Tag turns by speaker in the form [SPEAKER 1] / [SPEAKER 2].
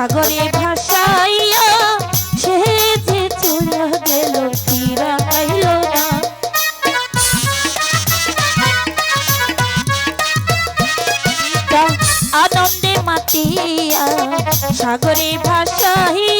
[SPEAKER 1] সাগরে ভাসাইয়া সে যে চলে গেল ফিরা আইল না। আনন্দে মাতিয়া সাগরে ভাসাইয়া